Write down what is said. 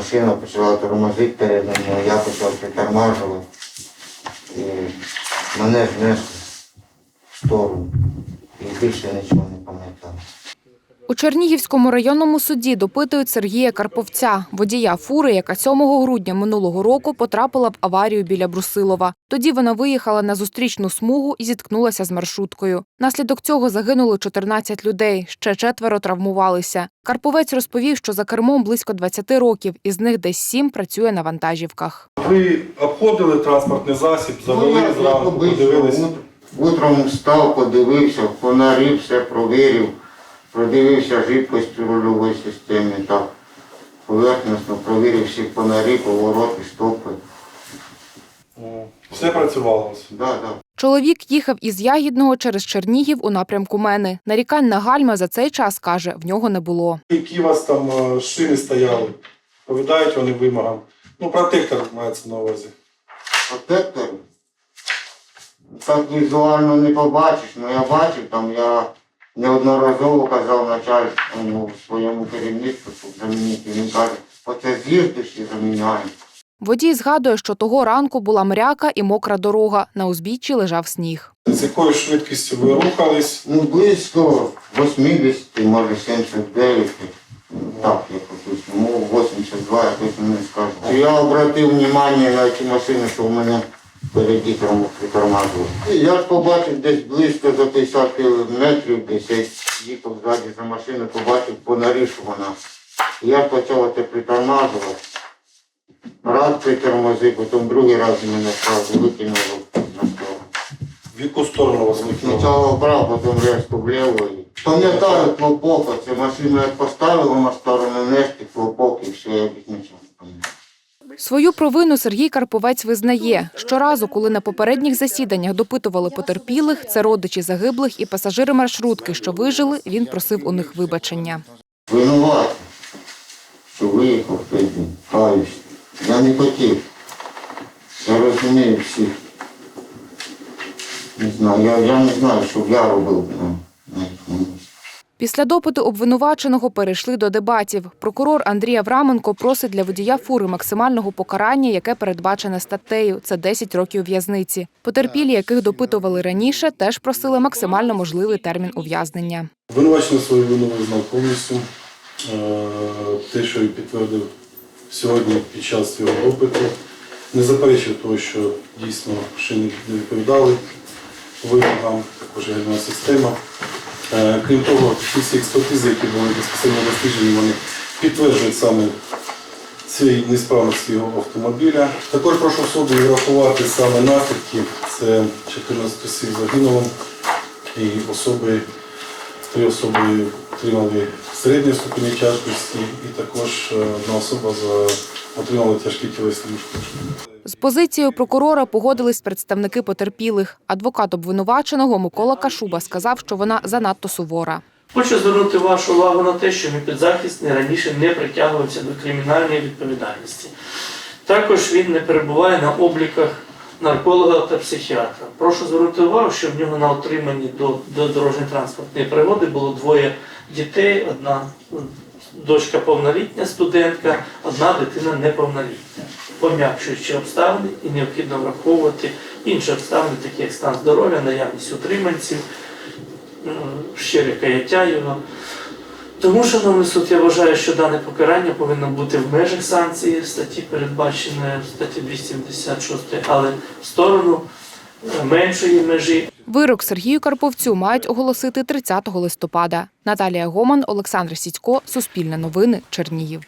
машина почала тормозити перед мною, я почав притормажувати. І мене знесли в сторону. І більше нічого не. У Чернігівському районному суді допитують Сергія Карповця, водія фури, яка 7 грудня минулого року потрапила в аварію біля Брусилова. Тоді вона виїхала на зустрічну смугу і зіткнулася з маршруткою. Наслідок цього загинуло 14 людей, ще четверо травмувалися. Карповець розповів, що за кермом близько 20 років, із них десь 7 працює на вантажівках. Ви обходили транспортний засіб, завели зранку, ут- Утром встав, подивився, фонарі, все провірив, продивився жидкость у рульовій системі, так, поверхностно провірив всі фонарі, повороти, стопи. Все працювало. у вас. Да, да. Чоловік їхав із Ягідного через Чернігів у напрямку Мени. Нарікань на гальма за цей час, каже, в нього не було. Які у вас там е, шини стояли? Повідають вони вимогам. Ну, протектор мається на увазі. Протектор. Так візуально не побачиш, але я бачив, там я неодноразово казав начальству своєму керівництву, щоб замінити. Він каже, оце з'їздиш і заміняємо. Водій згадує, що того ранку була мряка і мокра дорога. На узбіччі лежав сніг. З якою швидкістю ви рухались? Ну, близько 80, може 79. Так, я якось, ну, 82, я точно не скажу. Я обратив увагу на ці машини, що в мене впереді там притормажували. Я ж побачив десь близько за 50 метрів, десь я їхав ззаді за машиною, побачив фонарі, що вона. Я почав це притормажувати. Раз притормозив, потім другий раз мене сразу викинуло на сторону. В яку сторону вас викинуло? Спочатку вправо, потім резко вліво. Пам'ятаю хлопок, це машину як поставили на сторону нести, хлопок і все, я більш нічого не пам'ятаю. Свою провину Сергій Карповець визнає. Щоразу, коли на попередніх засіданнях допитували потерпілих, це родичі загиблих і пасажири маршрутки, що вижили, він просив у них вибачення. Винуватий, що виїхав той день, каюсь. Я не хотів. Я розумію всіх. Не знаю, я, я не знаю, що я робив на, на їхньому місці. Після допиту обвинуваченого перейшли до дебатів. Прокурор Андрій Авраменко просить для водія фури максимального покарання, яке передбачене статтею. Це 10 років в'язниці. Потерпілі, яких допитували раніше, теж просили максимально можливий термін ув'язнення. Обвинувачений свою вину визнав повністю. Е, Те, що підтвердив сьогодні під час цього допиту, не заперечив того, що дійсно шини не відповідали вимогам, також гальма система. Е, Крім того, всі експертизи, які були безпосередньо досліджені, вони підтверджують саме цієї несправності його автомобіля. Також прошу суду врахувати саме наслідки. Це 14 осіб загинуло і особи Три особи отримали середньої ступені тяжкості, і також е, одна особа отримала тяжкі тілесні ушкодження. З позицією прокурора погодились представники потерпілих. Адвокат обвинуваченого Микола Кашуба сказав, що вона занадто сувора. Хочу звернути вашу увагу на те, що мій підзахисний раніше не притягувався до кримінальної відповідальності. Також він не перебуває на обліках нарколога та психіатра. Прошу звернути увагу, що в нього на отриманні до, до дорожньо-транспортної пригоди було двоє дітей, одна дочка повнолітня студентка, одна дитина неповнолітня. Пом'якшуючи обставини і необхідно враховувати інші обставини, такі як стан здоров'я, наявність утриманців, е, щире каяття його. Тому, шановний суд, я вважаю, що дане покарання повинно бути в межах санкції статті, передбаченої в статті 276, але в сторону е, меншої межі. Вирок Сергію Карповцю мають оголосити 30 листопада. Наталія Гоман, Олександр Сідько, Суспільне новини, Чернігів.